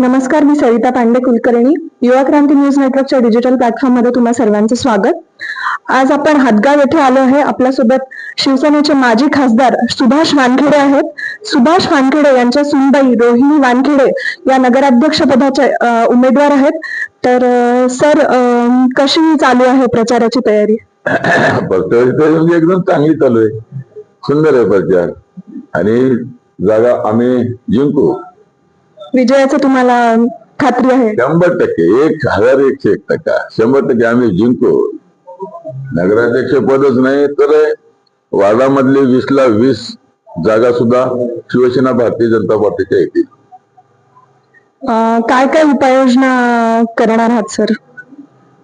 नमस्कार मी सरिता पांडे कुलकर्णी. युवा क्रांती न्यूज नेटवर्कच्या डिजिटल प्लॅटफॉर्ममध्ये तुम्हा सर्वांचं स्वागत. आज आपण हातगाव येथे आलो आहे. आपल्यासोबत शिवसेनेचे माजी खासदार सुभाष वानखेडे आहेत. सुभाष वानखेडे यांच्या सुनबाई रोहिणी वानखेडे या नगराध्यक्ष पदाचे उमेदवार आहेत. तर सर कशी चालू आहे प्रचाराची तयारी? प्रचाराची तयारी म्हणजे एकदम चांगली चालू आहे. सुंदर आहे प्रचार. आणि जागा आम्ही जिंकू. विजयाचं तुम्हाला खात्री आहे. शंभर टक्के एक हजार एकशे एक टक्का. शंभर टक्के आम्ही जिंकू. नगराध्यक्ष पदच नाही तर वार्डामधले वीस ला वीस जागा सुद्धा शिवसेना भारतीय जनता पार्टीच्या येतील. काय काय उपाययोजना करणार आहात सर?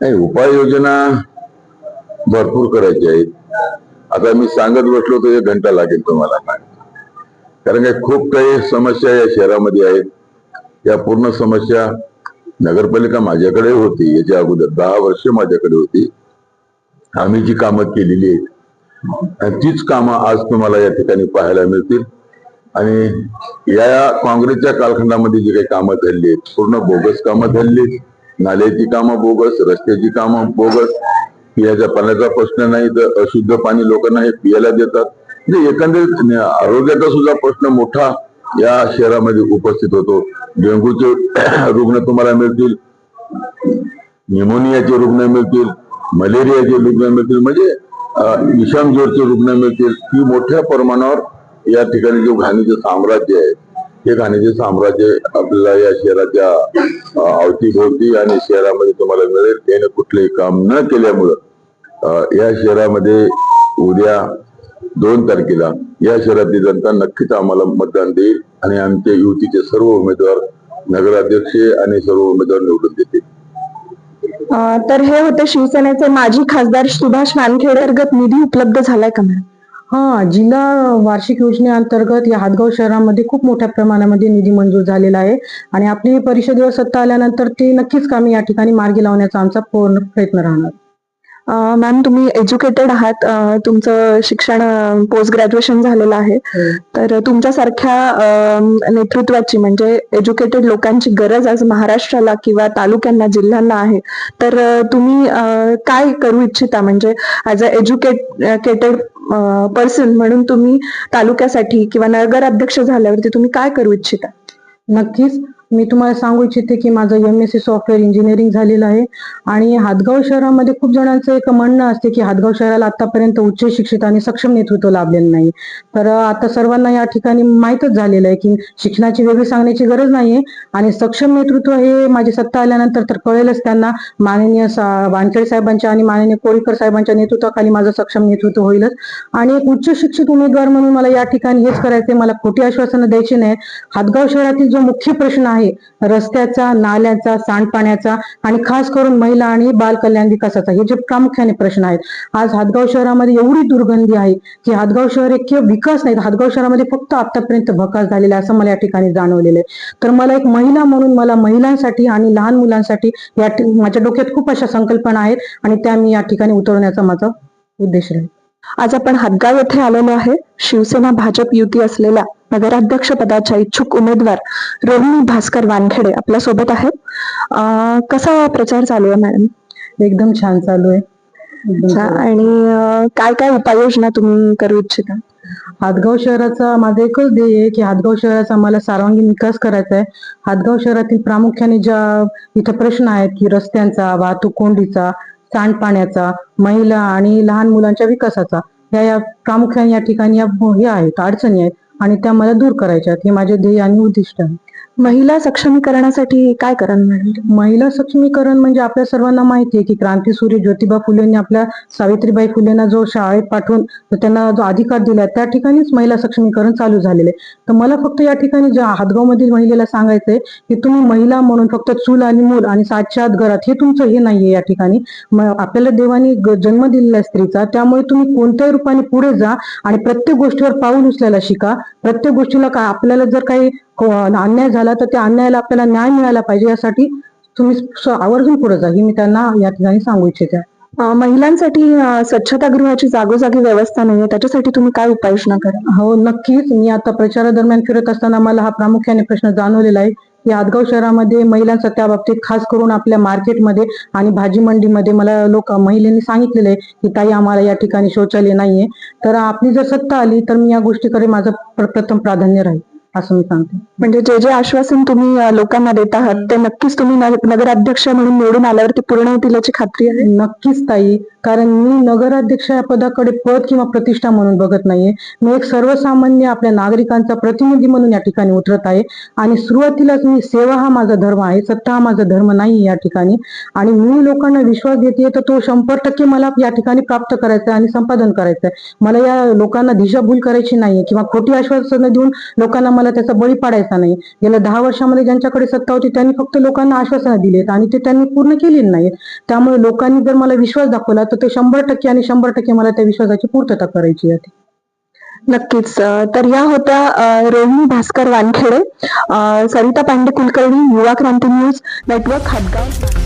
नाही उपाययोजना भरपूर करायची आहेत. आता मी सांगत बसलो तर एक घंटा लागेल तुम्हाला. कारण काय खूप काही समस्या या शहरामध्ये आहेत. या पूर्ण समस्या नगरपालिका माझ्याकडे होती. याच्या अगोदर दहा वर्ष माझ्याकडे होती. आम्ही जी कामं केलेली आहेत आणि तीच कामं आज तुम्हाला या ठिकाणी पाहायला मिळतील. आणि या काँग्रेसच्या कालखंडामध्ये जी काही कामं झाली आहेत पूर्ण बोगस कामं झाली नाल्याची कामं बोगस रस्त्याची कामं बोगस. पिण्याच्या पाण्याचा प्रश्न नाही तर अशुद्ध पाणी लोकांना हे पियाला देतात. म्हणजे एकंदरीत आरोग्याचा सुद्धा प्रश्न मोठा या शहरामध्ये उपस्थित होतो. डेंग्यूचे रुग्ण तुम्हाला मिळतील. न्युमोनियाचे रुग्ण मिळतील. मलेरियाचे रुग्ण मिळतील. म्हणजे अं, रुग्ण मिळतील. ही मोठ्या प्रमाणावर या ठिकाणी जो घाणीचे साम्राज्य आहे हे घाणीचे साम्राज्य आपल्याला या शहराच्या अवतीभोवती आणि शहरामध्ये तुम्हाला मिळेल. त्याने कुठलेही काम न केल्यामुळं या शहरामध्ये उद्या दोन तारखेला या शहरातली जनता नक्कीच आम्हाला मतदान देईल आणि आमच्या युतीचे सर्व उमेदवार नगराध्यक्ष आणि सर्व उमेदवार निवडून देतील. तर हे होते शिवसेनेचे माजी खासदार सुभाष वानखेडे. अंतर्गत निधी उपलब्ध झालाय का मॅडम? हा जिल्हा वार्षिक योजनेअंतर्गत या हातगाव शहरामध्ये खूप मोठ्या प्रमाणामध्ये निधी मंजूर झालेला आहे आणि आपली परिषदेवर सत्ता आल्यानंतर ते नक्कीच कामी या ठिकाणी मार्गी लावण्याचा आमचा पूर्ण प्रयत्न राहणार. मॅम तुम्ही एज्युकेटेड आहात तुमचं शिक्षण पोस्ट ग्रॅज्युएशन झालेलं आहे. तर तुमच्यासारख्या नेतृत्वाची म्हणजे एज्युकेटेड लोकांची गरज आज महाराष्ट्राला किंवा तालुक्यांना जिल्ह्यांना आहे. तर तुम्ही काय करू इच्छिता? म्हणजे ऍज अ एज्युकेटेड पर्सन म्हणून तुम्ही तालुक्यासाठी किंवा नगर अध्यक्ष झाल्यावरती तुम्ही काय करू इच्छिता? नक्कीच. मी तुम्हाला सांगू इच्छिते की माझं M S C software engineering झालेलं आहे. आणि हातगाव शहरामध्ये खूप जणांचं एक म्हणणं असते की हातगाव शहराला आतापर्यंत उच्च शिक्षित आणि सक्षम नेतृत्व लाभलेलं नाही. तर आता सर्वांना या ठिकाणी माहीतच झालेलं आहे की शिक्षणाची वेगळी सांगण्याची गरज नाहीये. आणि सक्षम नेतृत्व हे माझी सत्ता आल्यानंतर तर कळेलच त्यांना. माननीय वानखेडे साहेबांच्या आणि माननीय कोळीकर साहेबांच्या नेतृत्वाखाली माझं सक्षम नेतृत्व होईलच. आणि एक उच्च शिक्षित उमेदवार म्हणून मला या ठिकाणी हेच करायचंय. मला खोटी आश्वासनं द्यायची नाही. हातगाव शहरातील जो मुख्य प्रश्न आहे रस्त्याचा नाल्याचा सांडपाण्याचा आणि खास करून महिला आणि बाल कल्याण विकासाचा हे जे प्रामुख्याने प्रश्न आहेत. आज हातगाव शहरामध्ये एवढी दुर्गंधी आहे की हातगाव शहर एक विकास नाही तर हातगाव शहरामध्ये फक्त आतापर्यंत भकास झालेला असं मला या ठिकाणी जाणवलेलं आहे. तर मला एक महिला म्हणून मला महिलांसाठी आणि लहान मुलांसाठी या माझ्या डोक्यात खूप अशा संकल्पना आहेत आणि त्या मी या ठिकाणी उतरवण्याचा माझा उद्देश राहील. आज आपण हातगाव येथे आलेलो आहे. शिवसेना भाजप युती असलेल्या नगराध्यक्ष पदाच्या इच्छुक उमेदवार रोहिणी भास्कर वानखेडे आपल्यासोबत आहेत. अं, कसा प्रचार चालू आहे मॅडम? एकदम छान चालू आहे. आणि काय काय उपाययोजना तुम्ही करू इच्छिता? हातगाव शहराचा माझं एकच ध्येय आहे की हातगाव शहराचा मला सर्वांगीण विकास करायचा आहे. हातगाव शहरातील प्रामुख्याने ज्या इथं प्रश्न आहेत की रस्त्यांचा वाहतूक कोंडीचा सांडपाण्याचा महिला आणि लहान मुलांच्या विकासाचा या या प्रामुख्याने या ठिकाणी या हे आहेत अडचणी आहेत. आणि त्या मला दूर करायच्या हे माझे ध्येय आणि उद्दिष्ट आहे. महिला सक्षमीकरणासाठी काय कराल मॅडम? महिला सक्षमीकरण म्हणजे आपल्या सर्वांना माहिती आहे की क्रांतीसूर्य ज्योतिबा फुलेंनी आपल्या सावित्रीबाई फुलेंना जो शाळेत पाठवून त्यांना जो अधिकार दिला त्या ठिकाणीच महिला सक्षमीकरण चालू झालेले तर मला फक्त या ठिकाणी ज्या हादगावमधील महिलेला सांगायचंय की तुम्ही महिला म्हणून फक्त चूल आणि मूल आणि सातच्या आत घरात हे तुमचं हे नाहीये या ठिकाणी. आपल्याला देवानी जन्म दिलेला आहे स्त्रीचा त्यामुळे तुम्ही कोणत्याही रूपाने पुढे जा आणि प्रत्येक गोष्टीवर पाऊल उचलायला शिका. प्रत्येक गोष्टीला काय आपल्याला जर काही को- अन्याय झाला तर त्या अन्यायाला आपल्याला न्याय मिळाला पाहिजे यासाठी तुम्ही आवर्जून पुढे जा. ही मी त्यांना या ठिकाणी सांगू इच्छिते. महिलांसाठी स्वच्छतागृहाची जागोजागी व्यवस्था नाहीये. त्याच्यासाठी तुम्ही काय उपाययोजना करा? हो नक्कीच. मी आता प्रचारादरम्यान फिरत असताना मला हा प्रामुख्याने प्रश्न जाणवलेला आहे. की हादगाव शहरामध्ये महिलांचा त्या बाबतीत खास करून आपल्या मार्केटमध्ये आणि भाजी मंडीमध्ये मला लोक महिलांनी सांगितलेलं आहे की ताई आम्हाला या ठिकाणी शौचालय नाहीये. तर आपली जर सत्ता आली तर मी या गोष्टीकडे माझं प्र- प्रथम प्राधान्य राहील असं मी सांगते. म्हणजे जे जे आश्वासन तुम्ही लोकांना देत आहात ते नक्कीच तुम्ही नग- नगराध्यक्ष म्हणून निवडून आल्यावर ते पूर्ण होतील याची खात्री आहे? नक्कीच ताई. कारण मी नगराध्यक्ष या पदाकडे पद किंवा प्रतिष्ठा म्हणून बघत नाहीये. मी एक सर्वसामान्य आपल्या नागरिकांचा प्रतिनिधी म्हणून या ठिकाणी उतरत आहे. आणि सुरुवातीलाच मी सेवा हा माझा धर्म आहे सत्ता हा माझा धर्म नाही या ठिकाणी. आणि मी लोकांना विश्वास देते तर तो शंभर टक्के मला या ठिकाणी प्राप्त करायचा आहे आणि संपादन करायचं आहे मला या लोकांना दिशाभूल करायची नाहीये किंवा खोटी आश्वासनं देऊन लोकांना मला त्याचा बळी पाडायचा नाही. गेल्या दहा वर्षामध्ये ज्यांच्याकडे सत्ता होती त्यांनी फक्त लोकांना आश्वासनं दिलीत आणि ते त्यांनी पूर्ण केलेली नाहीत. त्यामुळे लोकांनी जर मला विश्वास दाखवला तर ते शंभर टक्के आणि शंभर टक्के मला त्या विश्वासाची पूर्तता करायची आहे. नक्कीच. तर या होत्या रोहिणी भास्कर वानखेडे सरिता पांडे कुलकर्णी युवा क्रांती न्यूज नेटवर्क हातगाव.